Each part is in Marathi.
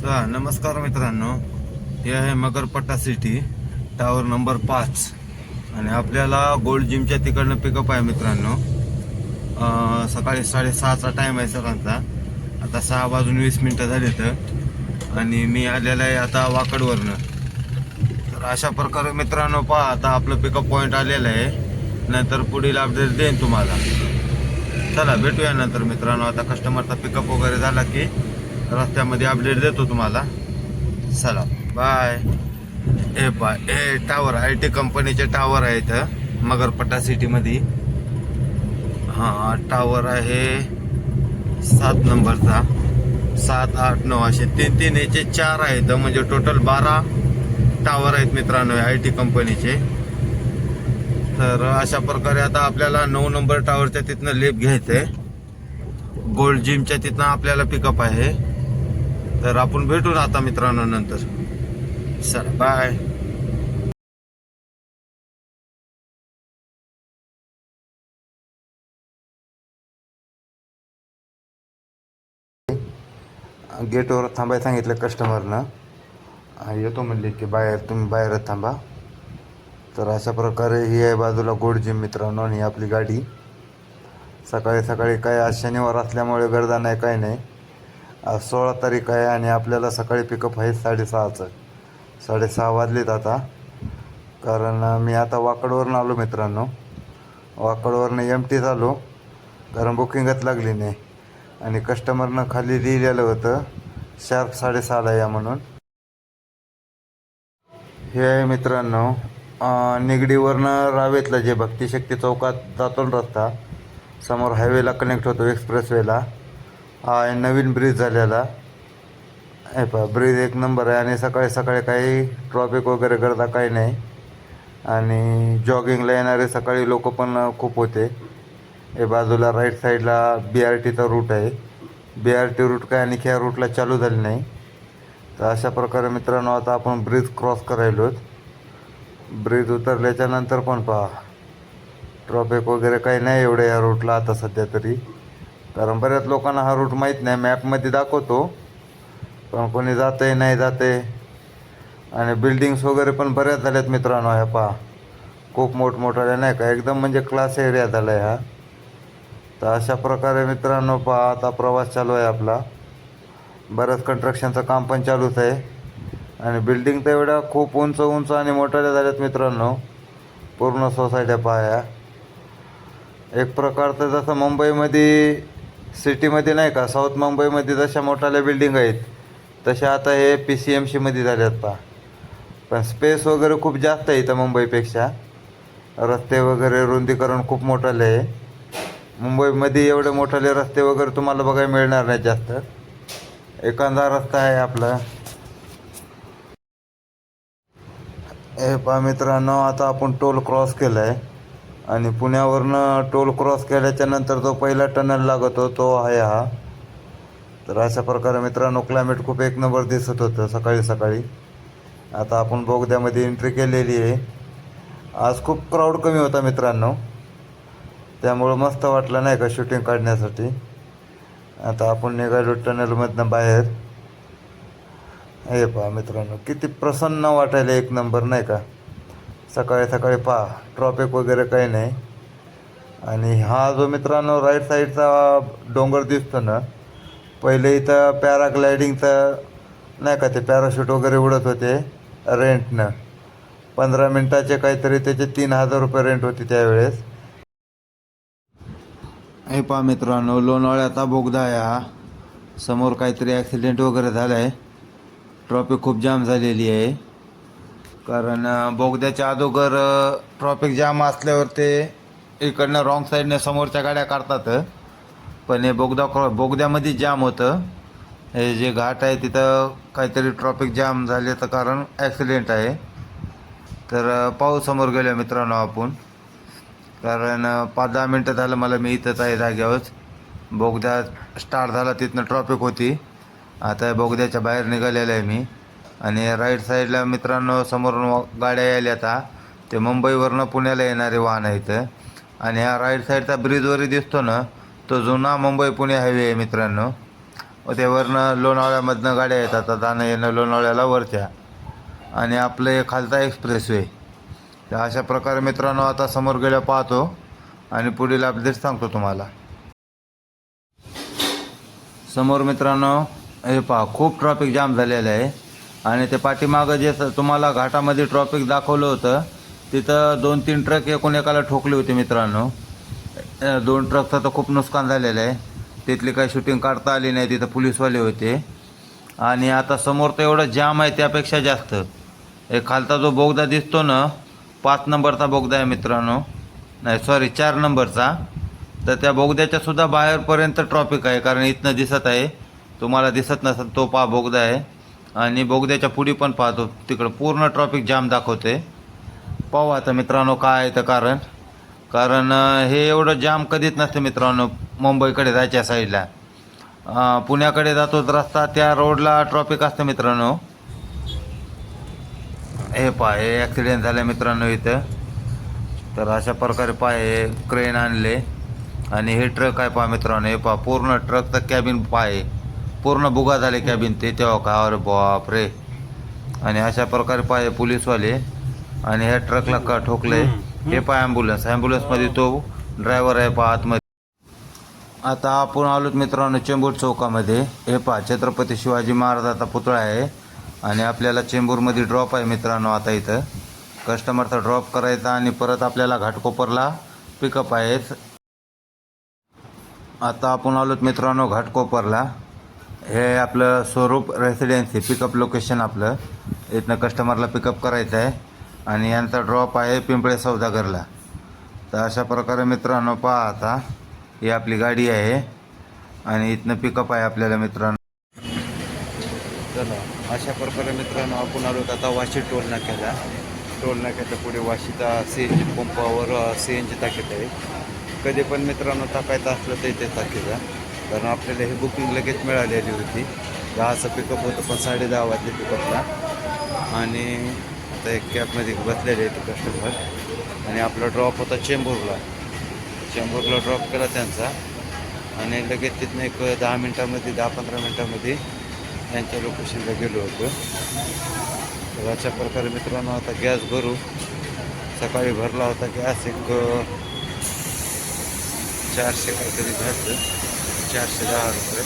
हा नमस्कार मित्रांनो. हे आहे मगरपट्टा सिटी टावर नंबर पाच. आणि आपल्याला गोल्ड जिमच्या तिकडनं पिकअप आहे मित्रांनो. सकाळी साडेसहाचा टाईम आहे सरांचा. आता सहा वाजून वीस मिनटं झाले तर आणि मी आलेला आहे आता वाकडवरनं. तर अशा प्रकारे मित्रांनो पहा आता आपलं पिकअप पॉईंट आलेलं आहे. नंतर पुढील अपडेट देईन तुम्हाला. चला भेटूया नंतर मित्रांनो. आता कस्टमरचा पिकअप वगैरे झाला की. रस्त्यामध्ये अपडेट देतो तुम्हाला. चला बाय ए बाय ए टावर आय टी कंपनीचे टावर आहे इथं मगरपट्टा सिटीमध्ये हां टावर आहे सात नंबरचा. सात आठ नऊ असे तीन तीन याचे चार आहेत. म्हणजे टोटल बारा टावर आहेत मित्रांनो आय टी कंपनीचे तर अशा प्रकारे आता आपल्याला नऊ नंबर टावरच्या तिथनं लेप घ्यायचं आहे गोल्ड जिमच्या तिथनं आपल्याला पिकअप आहे. तर आपण भेटू ना आता मित्रांनो नंतर. चला बाय गेटवर थांबायला सांगितलं कस्टमरनं येतो म्हणले की बाहेर तुम्ही बाहेरच थांबा. तर अशा प्रकारे ही आहे बाजूला गोडजिम मित्रांनो आणि ही आपली गाडी. सकाळी सकाळी काय आज शनिवार असल्यामुळे गर्दा नाही काय नाही. आज सोळा तारीख आहे आणि आपल्याला सकाळी पिकअप आहे साडेसहाचं. साडेसहा वाजलेत आता. कारण मी आता वाकडवरून आलो मित्रांनो. वाकडवरनं एम टी झालो. कारण बुकिंगच लागली नाही. आणि कस्टमरनं खाली लिहिलेलं होतं शार्प साडेसहाला या म्हणून. हे आहे मित्रांनो निगडीवरनं रावेतलं जे भक्तिशक्ती चौकात जातो ना रस्ता समोर हायवेला कनेक्ट होतो एक्सप्रेसवेला हा आहे नवीन ब्रिज झालेला. हे पहा ब्रिज एक नंबर आहे आणि सकाळी सकाळी काही ट्रॉफिक वगैरे गर्दा काही नाही. आणि जॉगिंगला येणारे सकाळी लोक पण खूप होते. हे बाजूला राईट साईडला बी आर टीचा रूट आहे. बी आर टी रूट काय आणखी ह्या रूटला चालू झाली नाही. तर अशा प्रकारे मित्रांनो आता आपण ब्रिज क्रॉस करायलो ब्रिज उतरल्याच्या नंतर पण पहा ट्रॉफिक वगैरे काही नाही एवढं या रूटला आता सध्या तरी. कारण बऱ्याच लोकांना हा रूट माहीत नाही. मॅपमध्ये दाखवतो. पण कोणी जातंय नाही जाते आणि बिल्डिंग्स वगैरे पण बऱ्याच झाल्यात मित्रांनो ह्या पहा. खूप मोठमोठाल्या नाही का? एकदम म्हणजे क्लास एरिया झाला आहे हा तर अशा प्रकारे मित्रांनो पहा आता प्रवास चालू आहे आपला. बरंच कन्स्ट्रक्शनचं काम पण चालूच आहे. आणि बिल्डिंग तर एवढ्या खूप उंच उंच आणि मोठ्या झाल्यात मित्रांनो. पूर्ण सोसायट्या पाया एक प्रकारचं जसं मुंबईमध्ये सिटीमध्ये नाही का साऊथ मुंबईमध्ये जशा मोठाल्या बिल्डिंग आहेत तशा आता हे पी सी एम सीमध्ये झाल्यात पहा. पण स्पेस वगैरे खूप जास्त आहे इथं मुंबईपेक्षा. रस्ते वगैरे रुंदीकरण खूप मोठाले आहे. मुंबईमध्ये एवढे मोठाले रस्ते वगैरे तुम्हाला बघायला मिळणार नाही जास्त. एखादा रस्ता आहे आपला. हे पहा मित्रांनो आता आपण टोल क्रॉस केला आहे आणि पुण्यावरनं टोल क्रॉस केल्याच्यानंतर जो पहिला टनल लागतो तो आहे हा. तर अशा प्रकारे मित्रांनो क्लायमेट खूप एक नंबर दिसत होतं सकाळी सकाळी. आता आपण बोगद्यामध्ये एंट्री केलेली आहे. आज खूप क्राऊड कमी होता मित्रांनो. त्यामुळं मस्त वाटलं नाही का शूटिंग काढण्यासाठी? आता आपण निघालो टनलमधनं बाहेर. हे पहा मित्रांनो किती प्रसन्न वाटायला एक नंबर नाही का? सकाळी सकाळी पहा ट्रॉफिक वगैरे काही नाही. आणि हा जो मित्रांनो राईट साईडचा डोंगर दिसतो ना पहिले इथं पॅराग्लायडिंगचं नाही का ते पॅराशूट वगैरे उडत होते रेंटनं पंधरा मिनटाचे काहीतरी त्याचे तीन हजार रुपये रेंट होती त्यावेळेस. हे पहा मित्रांनो लोणावळ्याचा बोगदा आहे हा समोर काहीतरी ॲक्सिडेंट वगैरे झाला आहे ट्रॉफिक खूप जाम झालेली आहे. कारण बोगद्याच्या अगोदर ट्रॉफिक जाम असल्यावर ते इकडनं रॉंग साईडने समोरच्या गाड्या काढतात. पण हे बोगदा क्रॉ बोगद्यामध्ये जाम होतं. हे जे घाट आहे तिथं काहीतरी ट्रॉफिक जाम झाल्याचं कारण ॲक्सिडेंट आहे. तर पाऊस पाहू समोर गेलो मित्रांनो आपण. कारण पाच दहा मिनटं झालं मला मी इथंच आहे जाग्यावरच बोगदा स्टार्ट झाला तिथनं ट्रॉफिक होती. आता बोगद्याच्या बाहेर निघालेलं आहे मी. आणि राईट साईडला मित्रांनो समोरून गाड्या यायल्या आता. ते मुंबईवरनं पुण्याला येणारे वाहन आहेत. आणि हा राईट साईडचा ब्रिजवरही दिसतो ना तो जुना मुंबई पुणे हायवे आहे मित्रांनो. त्यावरनं लोणावळ्यामधनं गाड्या येतात. जाणं येणं लोणावळ्याला वरच्या. आणि आपलं हे खालता एक्सप्रेसवे तर अशा प्रकारे मित्रांनो आता समोर गेल्या पाहतो. आणि पुढील अपडेट सांगतो तुम्हाला. समोर मित्रांनो हे पहा खूप ट्रॉफिक जाम झालेलं आहे. आणि ते पाठीमागं जे तुम्हाला घाटामध्ये ट्रॉफिक दाखवलं होतं तिथं दोन तीन ट्रक एकूण एकाला ठोकले होते मित्रांनो. दोन ट्रकचं तर खूप नुकसान झालेलं आहे. तिथली काही शूटिंग काढता आली नाही तिथं पोलीसवाले होते. आणि आता समोर तर एवढं जाम आहे त्यापेक्षा जास्त. एक खालचा जो बोगदा दिसतो ना पाच नंबरचा बोगदा आहे मित्रांनो. नाही सॉरी चार नंबरचा. तर त्या बोगद्याच्या सुद्धा बाहेरपर्यंत ट्रॉफिक आहे कारण इथनं दिसत आहे. तुम्हाला दिसत नसेल तो पा बोगदा आहे. आणि बोगद्याच्या पुढे पण पाहतो. तिकडं पूर्ण ट्रॉफिक जाम दाखवते पाहू आता मित्रांनो काय आहे तर कारण. कारण हे एवढं जाम कधीच नसतं मित्रांनो मुंबईकडे जायच्या साईडला. पुण्याकडे जातो रस्ता त्या रोडला ट्रॉफिक असतं मित्रांनो. हे पहा हे ॲक्सिडेंट झालं मित्रांनो इथं. तर अशा प्रकारे पाय हे क्रेन आणले. आणि हे ट्रक आहे पहा मित्रांनो हे पहा पूर्ण ट्रकचं कॅबिन पाय पूर्ण बुगा झाले कॅबिन ते तेव्हा का अरे बाप रे आणि अशा प्रकारे हे पोलीसवाले आणि ह्या ट्रकला का ठोकले? हे पहा ॲम्ब्युलन्स ॲम्ब्युलन्समध्ये तो ड्रायव्हर आहे पहा आतमध्ये. आता आपण आलोत मित्रांनो चेंबूर चौकामध्ये. हे पहा छत्रपती शिवाजी महाराजाचा पुतळा आहे. आणि आपल्याला चेंबूरमध्ये ड्रॉप आहे मित्रांनो आता इथं. कस्टमरचा ड्रॉप करायचा आणि परत आपल्याला घाटकोपरला पिकअप आहे आता आपण आलोत मित्रांनो घाटकोपरला. हे आपलं स्वरूप रेसिडेन्सी पिकअप लोकेशन आपलं. इथनं कस्टमरला पिकअप करायचं आहे. आणि यांचा ड्रॉप आहे पिंपळे सौदागरला. तर अशा प्रकारे मित्रांनो पहा आता ही आपली गाडी आहे. आणि इथनं पिकअप आहे आपल्याला मित्रांनो. चला अशा प्रकारे मित्रांनो आपण आलो आता वाशी टोल नाक्याला. टोल नाक्याच्या पुढे वाशीचा सी एन जी पंपावर सी एन जी टाकीत आहे. कधी पण मित्रांनो टाकायचं असलं तर इथे टाकीचा कारण आपल्याला ही बुकिंग लगेच मिळालेली होती. दहाचं पिकअप होतं पण साडे दहा वाजले पिकअपला आणि आता एक कॅबमध्ये बसलेले आहेत कस्टमर आणि आपला ड्रॉप होता चेंबूरला. चेंबूरला ड्रॉप केला त्यांचा. आणि लगेच तिथनं एक दहा मिनटामध्ये दहा पंधरा मिनटामध्ये त्यांच्या लोकेशनला गेलो होतो. तर अशा प्रकारे मित्रांनो आता गॅस भरू. सकाळी भरला होता गॅस एक चारशे काहीतरी घातलं. चारशे दहा रुपये.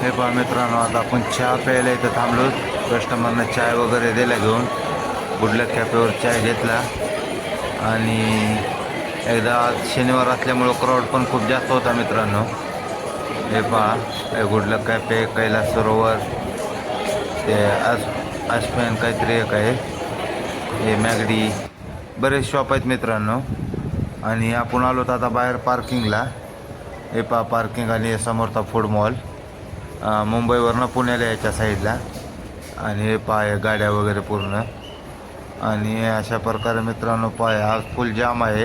हे पहा मित्रांनो आता आपण चहा प्यायला इथं थांबलो. कस्टमरनं चाय वगैरे दिला घेऊन. गुडलक कॅफेवर चाय घेतला. आणि एकदा आज शनिवार असल्यामुळं क्राऊड पण खूप जास्त होता मित्रांनो. हे पहा हे गुडलक कॅफे कैलास सरोवर. ते आस आसफॅन काहीतरी एक आहे. हे मॅगडी. बरेच शॉप आहेत मित्रांनो. आणि आपण आलो तर आता बाहेर पार्किंगला. हे पार्किंग आणि समोरचा फूड मॉल मुंबईवरनं पुण्याला याच्या साईडला. आणि हे पहा गाड्या वगैरे पूर्ण. आणि अशा प्रकारे मित्रांनो पाय आज फुल जाम आहे.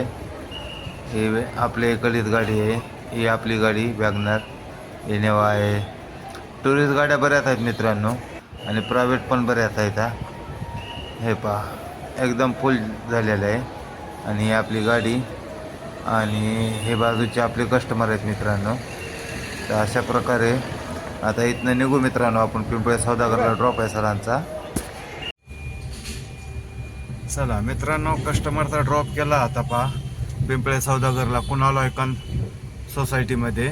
हे आपल्या इकडीच गाडी आहे. ही आपली गाडी वॅगनर. इनेवा आहे. टुरिस्ट गाड्या बऱ्याच आहेत मित्रांनो. आणि प्रायव्हेट पण बऱ्याच आहेत हे. पहा एकदम फुल झालेलं आहे. आणि ही आपली गाडी. आणि हे बाजूचे आपले कस्टमर आहेत मित्रांनो. तर अशा प्रकारे आता इथनं निघू मित्रांनो आपण पिंपळे सौदागरला ड्रॉप आहे सरांचा. चला मित्रांनो कस्टमरचा ड्रॉप केला आता पहा. पिंपळे सौदागरला कुणाला एकान सोसायटीमध्ये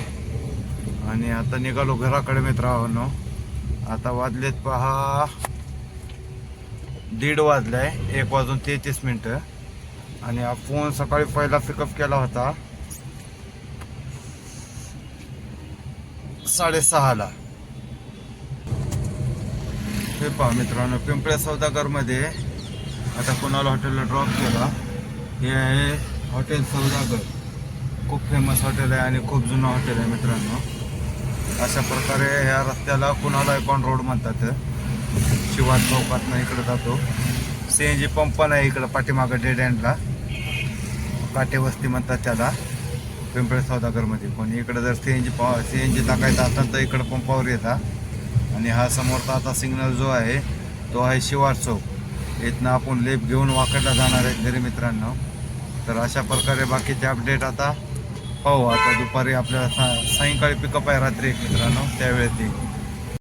आणि आता निघालो घराकडे मित्रांनो. आता वाजलेत पहा. दीड वाजलाय एक वाजून तेहतीस मिनटं. आणि आपण सकाळी पहिला पिकअप केला होता. साडेसहाला. हे पहा मित्रांनो पिंपळ्या सौदागरमध्ये आता कुणाला हॉटेलला ड्रॉप केला? हे आहे हॉटेल सौदागर. खूप फेमस हॉटेल आहे आणि खूप जुनं हॉटेल आहे मित्रांनो. अशा प्रकारे ह्या रस्त्याला कुणाला एकॉन रोड म्हणतात? शिवाज चौकातनं इकडं जातो. सी एन जी पंप पण आहे इकडं पाठीमागं डेड एंडला काटेवस्ती म्हणतात त्याला. पिंपळे सौदागरमध्ये. पण इकडं जर सी एन जी पा सी एन जी टाकायचा असेल तर इकडं पंपावर येता. आणि हा समोरचा आता सिग्नल जो आहे तो आहे शिवार चौक. इथनं आपण लेप घेऊन वाकडला जाणार आहे घरी मित्रांनो. तर अशा प्रकारे बाकीचे अपडेट आता पाहू. आता दुपारी आपल्याला सा सायंकाळी पिकअप आहे रात्री एक मित्रांनो. त्यावेळेस येईल.